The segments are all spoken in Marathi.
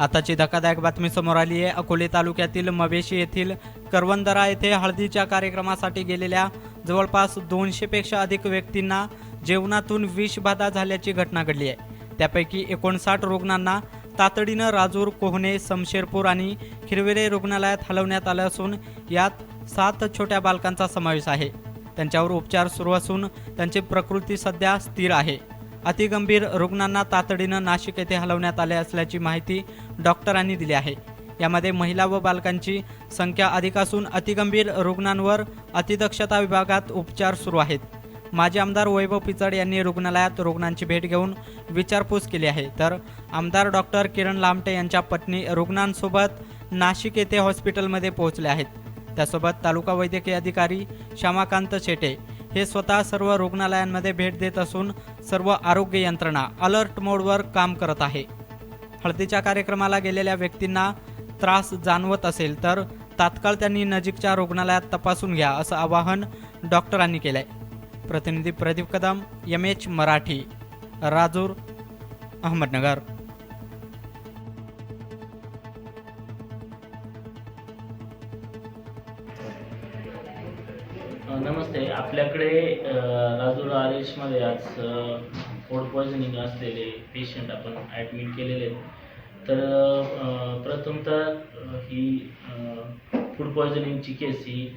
आताची धक्कादायक बातमी समोर आली आहे. अकोले तालुक्यातील मवेशी येथील करवंदरा येथे हळदीच्या कार्यक्रमासाठी गेलेल्या जवळपास दोनशेपेक्षा अधिक व्यक्तींना जेवणातून विषबाधा झाल्याची घटना घडली आहे. त्यापैकी एकोणसाठ रुग्णांना तातडीनं राजूर कोहणे समशेरपूर आणि खिरवेरे रुग्णालयात हलवण्यात आलं असून यात सात छोट्या बालकांचा समावेश आहे. त्यांच्यावर उपचार सुरू असून त्यांची प्रकृती सध्या स्थिर आहे. अतिगंभीर रुग्णांना तातडीनं नाशिक येथे हलवण्यात आले असल्याची माहिती डॉक्टरांनी दिली आहे. यामध्ये महिला व बालकांची संख्या अधिक असून अतिगंभीर रुग्णांवर अतिदक्षता विभागात उपचार सुरू आहेत. माजी आमदार वैभव पिचड यांनी रुग्णालयात रुग्णांची भेट घेऊन विचारपूस केली आहे. तर आमदार डॉक्टर किरण लामटे यांच्या पत्नी रुग्णांसोबत नाशिक येथे हॉस्पिटलमध्ये पोहोचले आहेत. त्यासोबत तालुका वैद्यकीय अधिकारी श्यामाकांत शेटे हे स्वतः सर्व रुग्णालयांमध्ये भेट देत असून सर्व आरोग्य यंत्रणा अलर्ट मोडवर काम करत आहे. हळदीच्या कार्यक्रमाला गेलेल्या व्यक्तींना त्रास जाणवत असेल तर तात्काळ त्यांनी नजीकच्या रुग्णालयात तपासून घ्या असं आवाहन डॉक्टरांनी केलंय. प्रतिनिधी प्रदीप कदम एम एच मराठी राजूर अहमदनगर. नमस्ते. आपल्याकडे अ, राजूर आज फूड पॉयझनिंग असलेले पेशंट आपण ॲडमिट केलेले आहेत. तर प्रथमतः ही फूड पॉयझनिंगची केस ही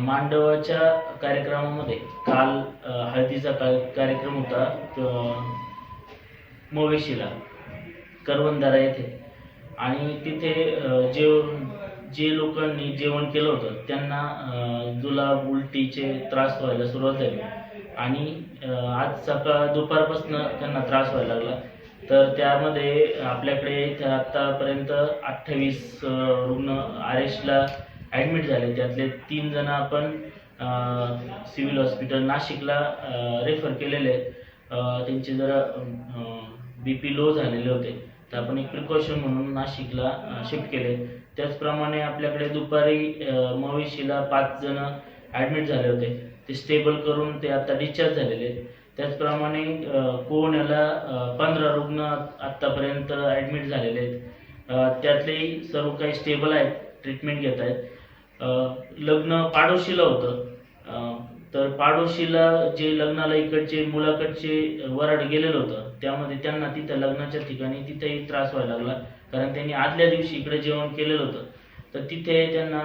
मांडवाच्या कार्यक्रमामध्ये काल हळदीचा का कार्यक्रम होता मोवेशीला करवंदारा येथे. आणि तिथे अ, जेव जे लोकांनी जेवण केलं होतं त्यांना जुला जुलाब उलटीचे त्रास व्हायला सुरुवात झाली. आणि आज सकाळ दुपारपासून त्यांना त्रास व्हायला लागला. तर त्यामध्ये आपल्याकडे आत्तापर्यंत अठ्ठावीस रुग्ण आर एसला ॲडमिट झाले. त्यातले तीन जण आपण सिव्हिल हॉस्पिटल नाशिकला रेफर केलेले. आहेत त्यांचे जरा बी पी लो झालेले होते. तर आपण एक प्रिकॉशन म्हणून नाशिकला शिफ्ट केले. त्याचप्रमाणे आपल्याकडे दुपारी मवेशीला पाच जण ॲडमिट झाले होते. ते स्टेबल करून ते आता डिस्चार्ज झालेले आहेत. त्याचप्रमाणे अ, कोण्याला पंधरा रुग्ण आत्तापर्यंत ॲडमिट झालेले आहेत. त्यातलेही सर्व काही स्टेबल आहेत ट्रीटमेंट घेत आहेत. लग्न पाडोशीला होतं. तर पाडोशीला जे लग्नाला इकडचे मुलाकडचे वराड गेलेलं होतं त्यामध्ये त्यांना तिथं लग्नाच्या ठिकाणी तिथेही त्रास व्हायला लागला. कारण त्यांनी आदल्या दिवशी इकडे जेवण केलेलं होतं. तर तिथे त्यांना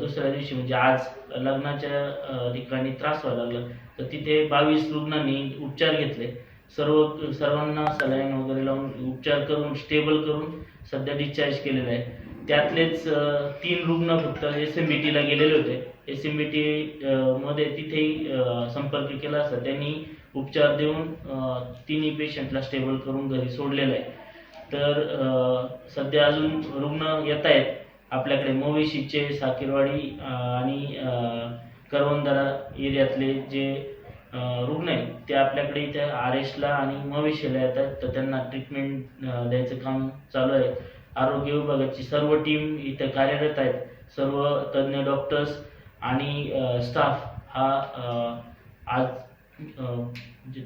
दुसऱ्या दिवशी म्हणजे आज लग्नाच्या ठिकाणी त्रास व्हायला लागला. तर तिथे बावीस रुग्णांनी उपचार घेतले. सर्व सर्वांना सलाईन वगैरे लावून उपचार करून स्टेबल करून सध्या डिस्चार्ज केलेला आहे. त्यातलेच तीन रुग्ण फक्त एस एम बी टीला गेलेले होते. एस एम बी टी मध्ये तिथेही संपर्क केला असता. त्यांनी उपचार देऊन तिन्ही पेशंटला स्टेबल करून घरी सोडलेलं आहे. तर सध्या अजून रुग्ण येत आहेत आपल्याकडे. मोवेशीचे साकीरवाडी आणि अ, करवंदरा एरियातले जे रुग्ण आहेत ते आपल्याकडे इथे आर एसला आणि मवेशीला येतात. तर त्यांना ट्रीटमेंट द्यायचं काम चालू आहे. आरोग्य विभागाची सर्व टीम इथं कार्यरत आहेत. सर्व तज्ज्ञ डॉक्टर्स आणि स्टाफ हा आज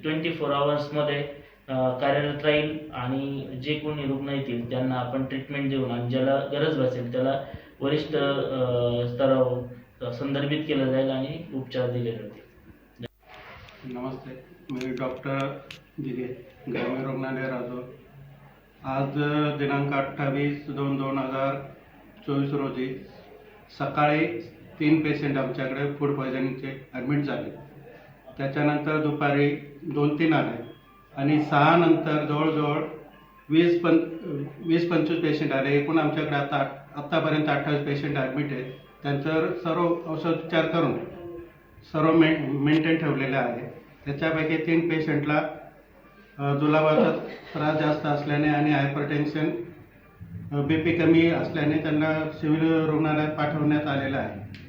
ट्वेंटी फोर आवर्समध्ये कार्यरत राहील आणि जे कोणी रुग्ण येतील त्यांना आपण ट्रीटमेंट देऊन आणि ज्याला गरज भासेल त्याला वरिष्ठ स्तरावर संदर्भित केलं जाईल आणि उपचार दिले जातील. नमस्ते. मी डॉक्टर दिले ग्रामीण रुग्णालय राजूर आज दिनांक अठ्ठावीस दोन दोन हजार चोवीस रोजी सकाळी तीन पेशंट आमच्याकडे फूड पॉयझनिंगचे ॲडमिट झाले. त्याच्यानंतर दुपारी दोन तीन आले आणि सहा नंतर जवळजवळ वीस पं वीस पंचवीस पेशंट आले. एकूण आमच्याकडे आता आत्तापर्यंत अठ्ठावीस पेशंट ॲडमिट आहेत. त्यांच्यावर सर्व औषधोपचार करून सर्व मे मेंटेन ठेवलेले आहे. त्याच्यापैकी तीन पेशंटला जुलाबाचा त्रास जास्त असल्याने आणि हायपरटेन्शन बी पी कमी असल्याने त्यांना सिव्हिल रुग्णालयात पाठवण्यात आलेलं आहे.